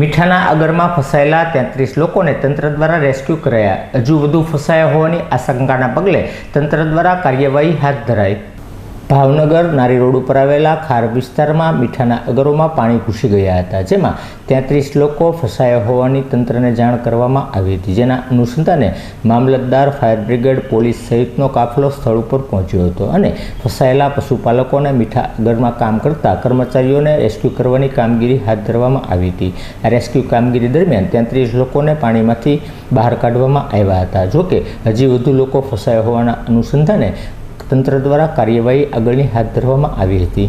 મીઠાના અગરમાં ફસાયેલા તેત્રીસ લોકોને તંત્ર દ્વારા રેસ્ક્યુ કરાયા. હજુ વધુ ફસાયા હોવાની આશંકાના પગલે તંત્ર દ્વારા કાર્યવાહી હાથ ધરાઈ ભાવનગર નારી રોડ ઉપર આવેલા ખાર વિસ્તારમાં મીઠાના અગરોમાં પાણી ઘૂસી ગયા હતા, જેમાં તેત્રીસ લોકો ફસાયા હોવાની તંત્રને જાણ કરવામાં આવી હતી, જેના અનુસંધાને મામલતદાર, ફાયર બ્રિગેડ, પોલીસ સહિતનો કાફલો સ્થળ ઉપર પહોંચ્યો હતો અને ફસાયેલા પશુપાલકોને મીઠા અગરમાં કામ કરતા કર્મચારીઓને રેસ્ક્યુ કરવાની કામગીરી હાથ ધરવામાં આવી હતી. આ રેસ્ક્યુ કામગીરી દરમિયાન તેત્રીસ લોકોને પાણીમાંથી બહાર કાઢવામાં આવ્યા હતા. જોકે હજી વધુ લોકો ફસાયા હોવાના અનુસંધાને તંત્ર દ્વારા કાર્યવાહી આગળની હાથ ધરવામાં આવી હતી.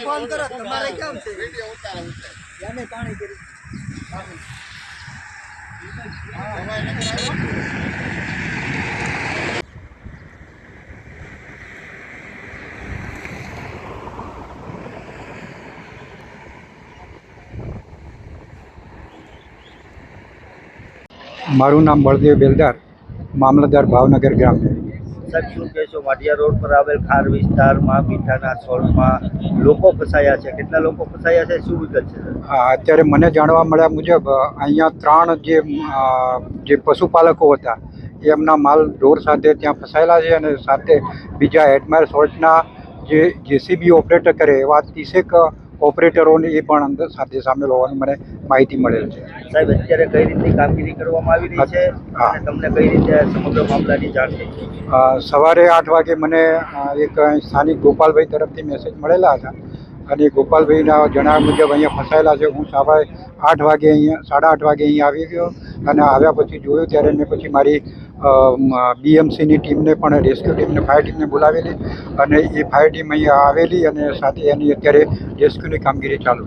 ફોન કરો તમારે કેમ છે? એને પાણી કરી મારું નામ બળદેવ બેલદાર મામલતદાર ભાવનગર ગ્રામ. સાહેબ, શું કહેશો? માઢિયા રોડ પર આવેલ ખાર વિસ્તારમાં, મીઠાના સોળમાં લોકો ફસાયા છે. કેટલા લોકો ફસાયા છે? શું વિગત છે અત્યારે મને જાણવા મળ્યા મુજબ અહીંયા ત્રણ જે જે પશુપાલકો હતા, એ એમના માલ ઢોર સાથે ત્યાં ફસાયેલા છે અને સાથે બીજા એડમાયર સોલ્ટના જે જેસીબી ઓપરેટર કરે એવા ત્રીસેક ઓપરેટરોને એ પણ અંદર સાથે સામેલ હોવાની મને માહિતી મળેલ છે. સાહેબ અત્યારે કઈ રીતની કામગીરી કરવામાં આવી રહી છે. અને તમને કઈ રીતે સમગ્ર મામલાની જાણ થઈ સવારે આઠ વાગે મને એક સ્થાનિક ગોપાલભાઈ તરફથી મેસેજ મળેલા હતા. અને ગોપાલભાઈના જણાવ્યા મુજબ અહીંયા ફસાયેલા છે. હું સવારે આઠ વાગે અહીંયા, સાડા આઠ વાગે અહીંયા આવી ગયો અને આવ્યા પછી જોયું ત્યારે મેં પછી મારી બીએમસીની ટીમને પણ રેસ્ક્યુ ટીમને, ફાયર ટીમને બોલાવેલી અને એ ફાયર ટીમ અહીંયા આવેલી અને સાથે એની અત્યારે રેસ્ક્યુની કામગીરી ચાલુ.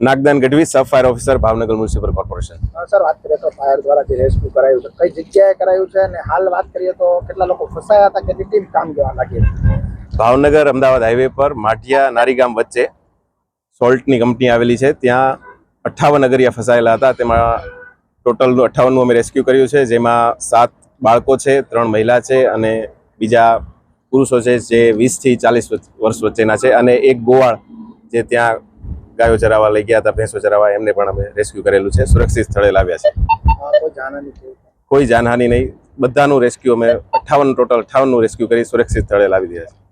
Nagdan Gadhvi sub fire officer Bhavnagar municipal corporation. Sir વાત કરીએ તો ફાયર દ્વારા જે રેસ્ક્યુ કરાયું છે કઈ જગ્યાએ કરાયું છે અને હાલ વાત કરીએ તો કેટલા લોકો ફસાયા હતા કેટલી ટીમ કામ કરવા લાગી ભાવનગર અમદાવાદ હાઈવે પર માઠિયા નારીગામ વચ્ચે સોલ્ટની કંપની આવેલી છે. ત્યાં અઠ્ઠાવન અગરિયા ફસાયેલા હતા. તેમાં ટોટલ અઠ્ઠાવનનું અમે રેસ્ક્યુ કર્યું છે જેમાં સાત બાળકો છે ત્રણ મહિલા છે અને બીજા પુરુષો છે જે વીસથી ચાલીસ વર્ષ વચ્ચેના છે અને એક ગોવાળ જે ત્યાં ગાયો ચરાવવા લઈ ગયા હતા, ભેંસો ચરાવવા, એમને પણ અમે રેસ્ક્યુ કરેલું છે. સુરક્ષિત સ્થળે લાવ્યા છે. કોઈ જાનહાની નહીં. બધાનું રેસ્ક્યુ અમે અઠાવન ટોટલ અઠ્ઠાવનનું રેસ્ક્યુ કરી સુરક્ષિત સ્થળે લાવી દીધા છે.